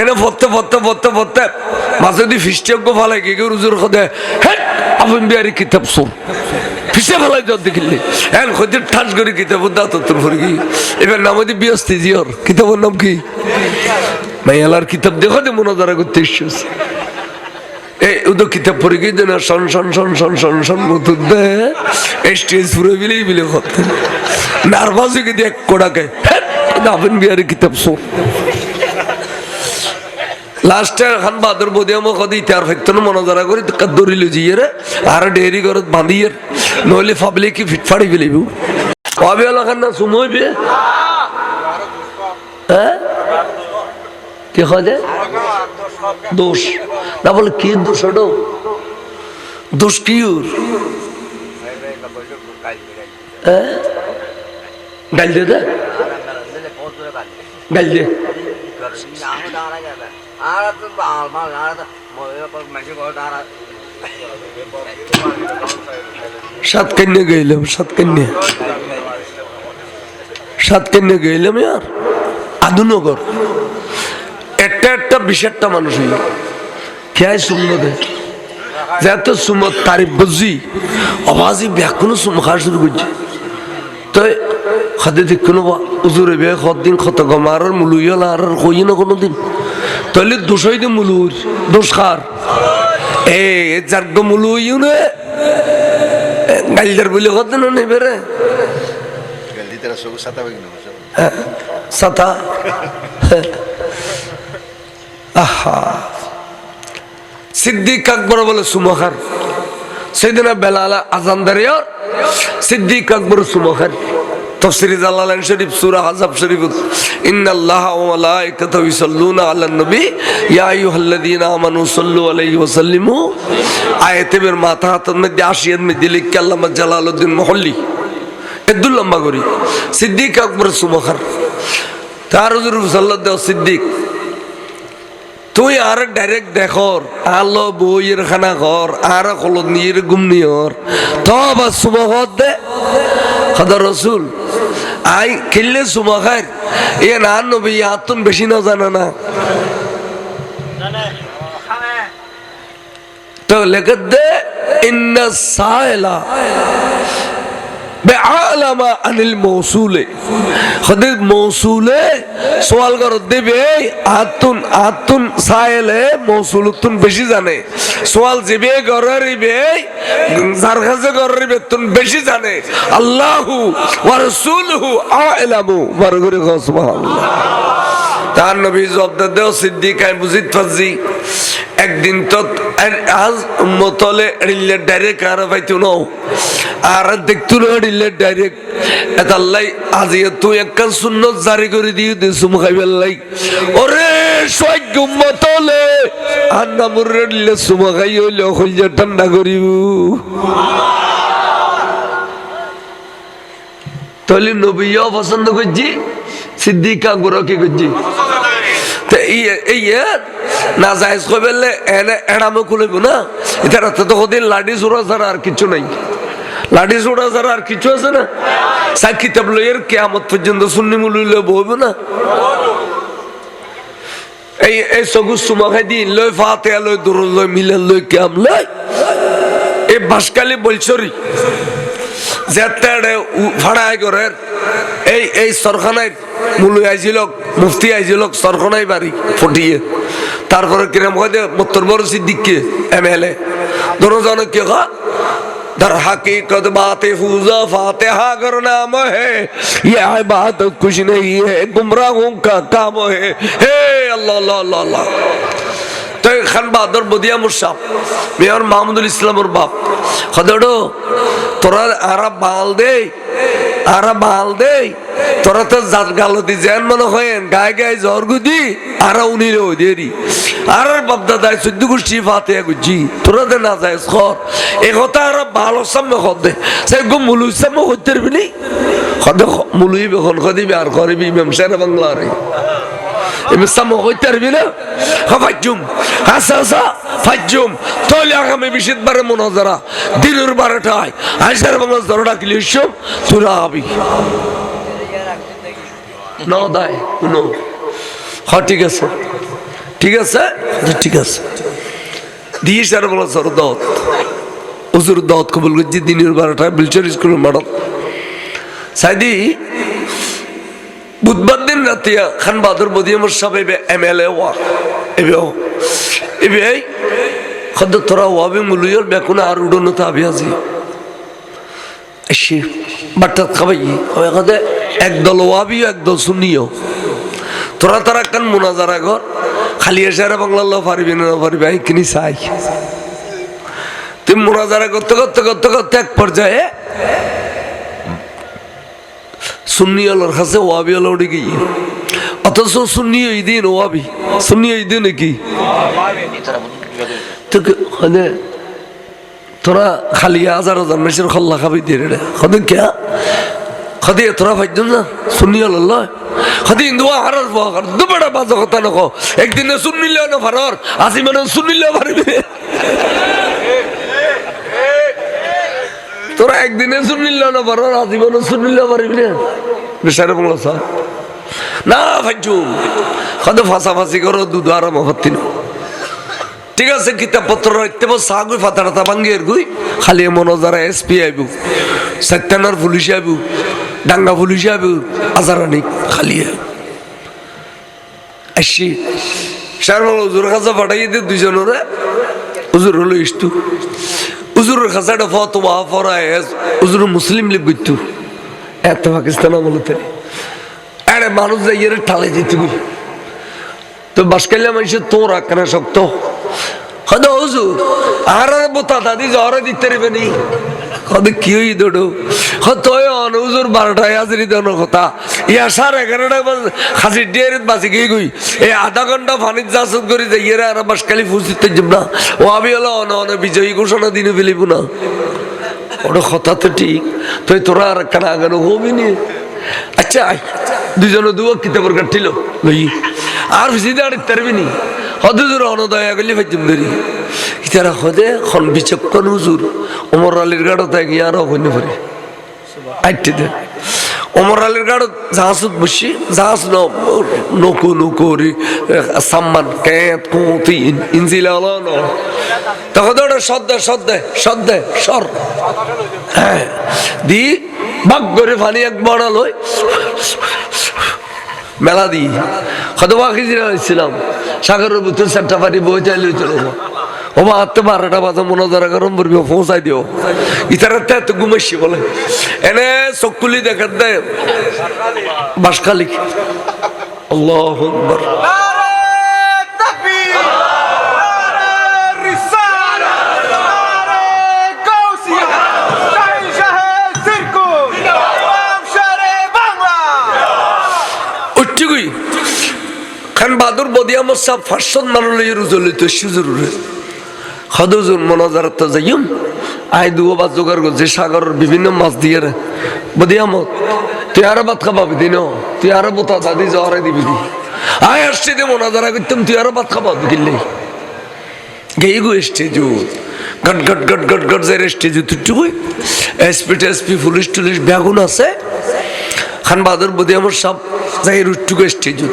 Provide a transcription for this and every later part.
এনে পড়তে পড়তে পড়তে পড়তে মাঝে দি ফিস্টিয়জ্ঞ ফালাই কি কেউ রুজুর খদে হ্যাঁ আপন বিহারি কিতাব শোন ফিসে ফেলাই যত দেখিলে। হ্যাঁ খদির ঠাস করে কিতাব দা তোর ভরে এবার নাম দি বিয়স্তি জিওর কিতাবের নাম কি? মাইয়ালার কিতাব দেখো দে মনে দ্বারা করতে ইস্যুস এই উদো কিতাব পড়ে গিয়ে না, শন শন শন শন শন শন মতুন দে। স্টেজ পুরো বিলেই বিলে নার্ভাস হয়ে গিয়ে এক কোড়াকে আপন বিহারি কিতাব শোন লাস্টে খান বাদর বদি আমো কদি তার ফেতন মনোজারা করি দরিল জিয়ে রে আর ডেরি করে বাঁধিয়ে নইলে ফাবলে কি ফিটফাড়ি ফেলিব কবে হলো খান না সুমইবে হ্যাঁ কি খোঁজে দোষ না বলে কি দোষ ওটো দোষ কি ওর হ্যাঁ গাল দে দে গাল দে সাত কন্যা গেলাম, সাত কন্যা সাত কন্যা গেলাম আর আদুনগর। একটা একটা বিশেষটা মানুষ হইল। খেয়াই সুন্দর যেহেতু সুমত তারিফ বুঝি অবাজি ব্যাকুনো সুম খাওয়া শুরু করছে। তো খাদে দেখুন উজুরে বে দিন ক্ষত গমার মুলুইল আর কই না কোনো দিন তাহলে দোষই দিন মুলুর দোষ খার এ যার্গ মুলুইও নে গাইলার বলে কত না নেবে রে? সাতা আহা। সিদ্দিক আকবর বলে সুমখার। সেদিন বেলালা আজান দাঁড়িয়ে সিদ্দিক আকবর সুমখার। তফসিরি জালালাইন শরীফ, সূরা হাজাব শরীফ। ইন্নাল্লাহা ওয়া মালাইকাতাহু ইউসাল্লুনা আলান নবী। ইয়া আইয়ুহাল্লাযীনা আমানু সাল্লু আলাইহি ওয়া সাল্লিমু। আয়াতের মাথা হাতের মধ্যে আশিয়াত মধ্যে লিখে আল্লামা জালালউদ্দিন মুহল্লি। এদুল লম্বা করি। সিদ্দিক আকবর সুমখার তার হুজুর সাল্লাল্লাহু সিদ্দিক। তুই আর ডাইরেক্ট দেখর, আলো বইয়ের খানা ঘর, আর কলত নিয়ে গুম নিয়র। তবা সুমহত দে। খদর রসুল। আই খেললে সুমা খাই এ না, নবী আতুন বেশি না জানা না। তো লেখত দে, ইন্না সাইলা বেআলামা আনিল মৌসুলে। খদির মৌসুলে সওয়াল কর, দেবে আতুন আতুন সায়েলে মৌসুলতুন বেশি জানে। সওয়াল জিবে গরিবে যার কাছে গরিবে তুন বেশি জানে। আল্লাহু ওয়া রাসূলুহু আ'লামু। বরগরে সুবহানাল্লাহ। তার নবী জব্দ দেও সিদ্দিক আই বুঝিত ফাজি। একদিন তো আজ মতলে ডাইরেক্ট আর পাইতো ন আর দেখতো না রিলে ডাইরেক্ট এত আল্লাহ আজি তুই একখান শূন্য জারি করে দিয়ে দিছু মুখাইবার লাই ওরে সৈক্য মতলে আর নামুর রিলে সুমা খাই হইলে হইলে ঠান্ডা করিব। তাহলে নবীও পছন্দ করছি, সিদ্দিক আকবর কি করছি? না জায়েজ কই এনে এড়ামো খুলিব না। এটা রাতে তো কদিন লাডি চোরা ছাড়া আর কিছু নাই। লাঠি ছোড়া ছাড়া আর কিছু আছে না? সাক্ষী তাবলো এর কেয়ামত পর্যন্ত সুন্নি মুলুলে বহবে না? এই এই সগুজ সুমাখাই দি লই ফাতে লই দূর লই মিলে লয় কেয়াম লই। এই বাসকালি বলছরি। যেতে ভাড়ায় করে। এই এই সরখানায় মুলু আইছিল মুফতি আইছিল সরখানায় বাড়ি ফটিয়ে। তারপরে কিরম দে, মত্তর বড় সিদ্দিককে, এম এল এ। ধরো কে খা در حقیقت بات فوزا فاتحہ اگر نام ہے، یہ عبادت کچھ نہیں ہے، گمراہوں کا کام ہے۔ اے اللہ اللہ اللہ اللہ۔ تو خان بہادر بدیا مرشاب میں اور محمد الاسلام اور باپ۔ خدڑو تورا عرب بال دے۔ আরা বাল দে তোরা তো জাত গালতি যেন মনে হয় গায়ে গায়ে জ্বর গুদি, আর উনি রে দেরি। আর বাপ দাদাই চোদ্দ গোষ্ঠী ফাতে গুজি, তোরা দে না যায় খর এ কথা আর ভালো সামনে খর দে সে গো মুলুই সামনে হইতে পারবি খদ মুলুই বেখন খদিবি আর করিবি মেমসার বাংলা এবার সামনে হইতে পারবি না ফাইজুম হাসা হাসা ফাইজুম তাহলে আগামী বিশেষ বারে মনাজারা দিনের বারোটায় আইসার বাংলা জরোটা কিলি সব তোরা আবি ন দায় শুনো হ ঠিক আছে ঠিক আছে ঠিক আছে দিয়ে স্যার বলা সর দাওয়াত হুজুর দাওয়াত কবুল করছি দিনের বারোটা বিলচর স্কুলের মাডত সাইদি বুধবার দিন রাতিয়া খান বাহাদুর সব এবে এম এল এ ওয়া। এবে এবে খদ্দ তোরা ওয়াবে মুলুয়র বেকুনা আর উড়নো তো আবি আজি। এসে বাট্টাত খাবাই। হবে খদে একদল ওয়াবি, একদল শুনিও তোরা তারা কান মোনাজারা ঘর। খালি এসে আর বাংলা পারবি না পারবি আমি কিনি চাই। তুমি মোনাজারা করতে করতে করতে করতে এক পর্যায়ে সুন্নি আলোর কাছে ওয়াবি আলো উঠে গিয়ে। অথচ সুন্নি ওই দিন ওয়াবি। সুন্নি ওই দিন কি? তোরা খালি হাজার হাজার মেসের খল্লা খাবি দিয়ে রে খদে কে? খদে তোরা ভাইজন না? সুন্নি আল্লাহ খদে হিন্দু হারার পাওয়ার দুবেড়া বাজে কথা নকো। একদিনে শুনিলে না ফারর আসি মানে শুনিলে পারবি তোরা একদিনে শুনিল না আসি মানে শুনিলে পারবি না। বেসারে স্যার। না ভাইজুম খদে ফাঁসাফাঁসি করো, দুধ আরাম হত্তি না ঠিক আছে কিতাব পত্র রাখতে চা গই ফাতা টাতা ভাঙ্গি এর গুই, খালি মনে যারা এস পি আইব সত্যানার পুলিশ আইব, ডাঙ্গা পুলিশ আইব আজারানি খালি আসি। শারমাল হুজুর কাছে পাঠাই দিয়ে দুজনের হুজুর হলো ইস্তু হুজুরের খাসাটা একটা ফত ওয়া ফরায় হুজুর মুসলিম লিপ গইতু এত পাকিস্তান আমলতে আরে মানুষ যাই এর ঠালে যেতে বুঝি তো বাসকালিয়া মানুষের তোর আকানা শক্ত। হয়তো হুজুর, আর বোতা দাদি জহরে দিতে রেবে নি। কবে কি হই দৌড়ো হয়তো হুজুর বারোটায় হাজিরি দেওয়ার কথা। ইয়া সাড়ে এগারোটা খাসি ডিয়ারিত বাঁচি গিয়ে গই এই আধা ঘণ্টা ফানির জাসত করে যাই এরা আর বাসকালি ফুসিতে যাব না। ও আমি হলো অন অন বিজয়ী ঘোষণা দিনে ফেলিব না। ওটা কথা তো ঠিক। তুই তোরা আর কানা আগানো হবি নি? আচ্ছা দুজনে দুয়া কিতাবর কাটিল লই। আর বেশি দাঁড়িয়ে তারবি নি? হদে জোর অনদয়া গেলি ভাইজম ধরি। ইতারা হদে খন বিচক্ষণ হুজুর। অমর আলীর গাড়ো তাই গিয়ে আরও হইনি পারে আইটি দে। অমর আলীর গাড়ো জাহাজত বসি, জাহাজ নকু নকুরি সাম্মান কেত কুতি ইনজিলা হলো ন। তখন ওটা সদ্দে সদ্দে সদ্দে, সর। হ্যাঁ দি বাক করে ফানি এক বড়ালই মেলা দি। কত বাকি ছিলাম সাগরের ভিতর চারটা পানি বই চাই লই চলো ওমা আত্মে বারোটা বাজে মনোজারা গরম পড়বি পৌঁছাই দিও। ইতারাতে এত ঘুমাইছি বলে। এনে চকুলি দেখার দে। বাসকালিক আল্লাহ খান বাদুর বদিয়া মশা ফার্সন মানুষ রুজলিত সুজুর হদুজুর মনাজার তো যাইম আই দুও বা জোগাড় করছে, সাগরের বিভিন্ন মাছ দিয়ে বদি আমত তুই আরও ভাত খাবাবি দিন তুই আরও বোতা দাদি জহরে দিবি দি আয় আসছে দে মনাজারা করতাম, তুই আরও ভাত খাবাবি কিনলে গেই গো স্টেজু গট গট গট গট গট যাই স্টেজু তুই এসপি টেসপি, পুলিশ টুলিশ বেগুন আছে। খান বাহাদুর বদি আমার সব যাই রুটুকু স্টেজু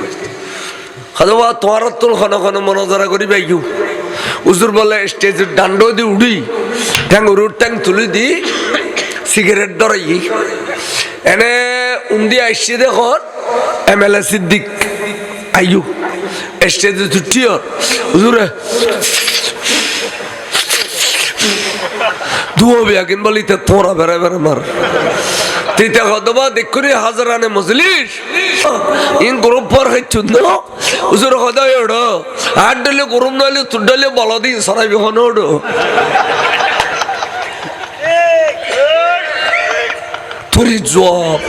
খাদো বা তোমার তোর খন খন মনোজরা করি বাইকু উজুর বলে স্টেজের ডান্ড দি উড়ি ট্যাং উড়ুর ট্যাং তুলি দি, সিগারেট ধরাই। এনে উন্দি আইসি দেখুন, এম এল এ সিদ্দিক আইয়ু, স্টেজে তুটিও উজুরে দুও বিয়াকিন বলি তে তোরা বেড়ে বেড়ে মার। হাজারানে মজলিস। ইন গ্রুপ পর হইছু ন। উজুর হদা আট ডলে গরম নলে তুডলে বলদি সরাই হন ওড়ো তোরি জব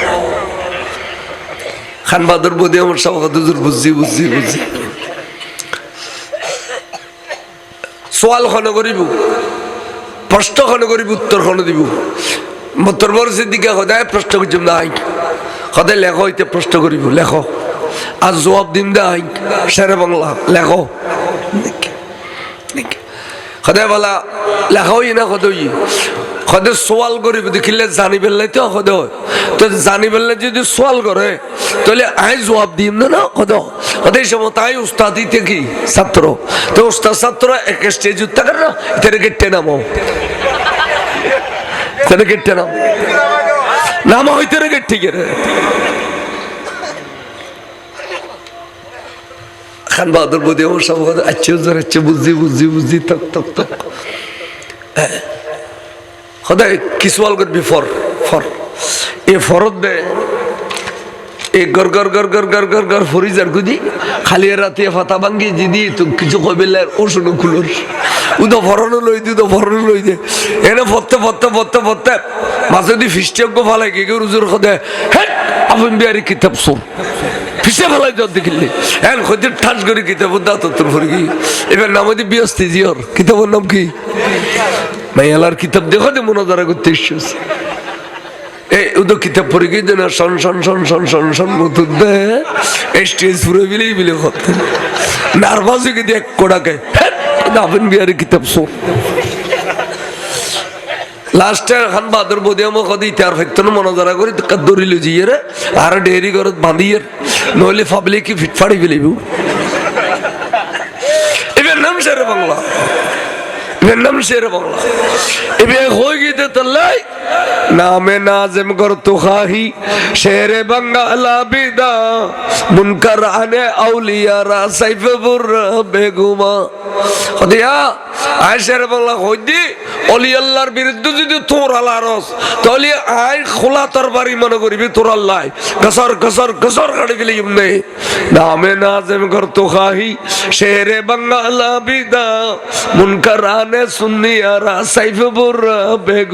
খান বাদর বদি আমার হদুজুর বুঝছি বুঝছি বুঝছি সোয়াল খন করিব, প্রশ্ন খন করিব, উত্তর খন দিব। মতর বরসের দিকে সদায় প্রশ্ন করছিম না আইক সদায় লেখ হইতে প্রশ্ন করিব, লেখ। আর জবাব দিম দে আইক সেরে বাংলা, লেখ। সদায় বলা লেখা হই না সদই। খদে সোয়াল করিব দেখিলে জানি পেললে তো খদ তো জানি পেললে যদি সোয়াল করে, তাহলে আই জবাব দিম না না খদে এই সময় তাই উস্তাদ কি? ছাত্র। তো উস্তাদ, ছাত্র, এক স্টেজ থাকে না এটা কেটে নামো। কেটে নাম। নাম হইতে রে ঠিক খান বাহাদুর বোধে আমার সব আচ্ছা হুজুর আচ্ছা বুঝছি বুঝছি বুঝছি তক তক তক। সদায় কিছুয়াল করবি, ফর ফর। এ ফরত দে এ গর গর গর গর গর গর গর, ফরি যার গুদি, খালি রাতে ফাতা ভাঙ্গি, জিদি তো কিছু কবিলে ও শুনো খুলোর। উদো ফরনো লই দি তো ফরনো লই দে। এনে ফতে ফতে ফতে ফতে মাঝে দি ফিস্টেক ফালাই কি রুজুর খদে, হেট আপন বিয়ারি কিতাব শুন ফিসে ফেলাই যত দেখিলে। এখন খদির ঠাস করে কিতাব দা তোর ফরি কি এবার নাম দি বিয়স্তি জিওর কিতাবের নাম কি? মাইয়ালার কিতাব দেখো দে মনোদারা করতে ইস্যুস এই উদো কিতাব পড়ে গিয়ে শন শন শন শন শন শন মতুন দে। স্টেজ পুরো বিলেই বিলে করতে নার্ভাস হয়ে গিয়ে এক কোড়াকে দাবেন বিহারি কিতাব শোন। লাস্টে খান বাদর বোধে আমার কদি তার ফেতন মনোজারা করি দরিল জিয়ে রে, আর ডেরি করত বাঁধিয়ে নইলে ফাবলে কি ফিট ফাড়ি ফেলিব এবার নাম সেরে বাংলা। এবার নাম সেরে বাংলা। এবার হয়ে গিয়ে আল্লাহর বিরুদ্ধে যদি তোর আলারস তাহলে আয় খোলা তরবারি মনে করবি তোর আল্লাহ গসর গসর গসর কাটি ফেলি এমনি নামে নাজেম কর তো খাহি, শেরে বাঙ্গালা বিদা। মুনকার আনে সুন্নিয়ারা সাইফেবুর বেগুমা।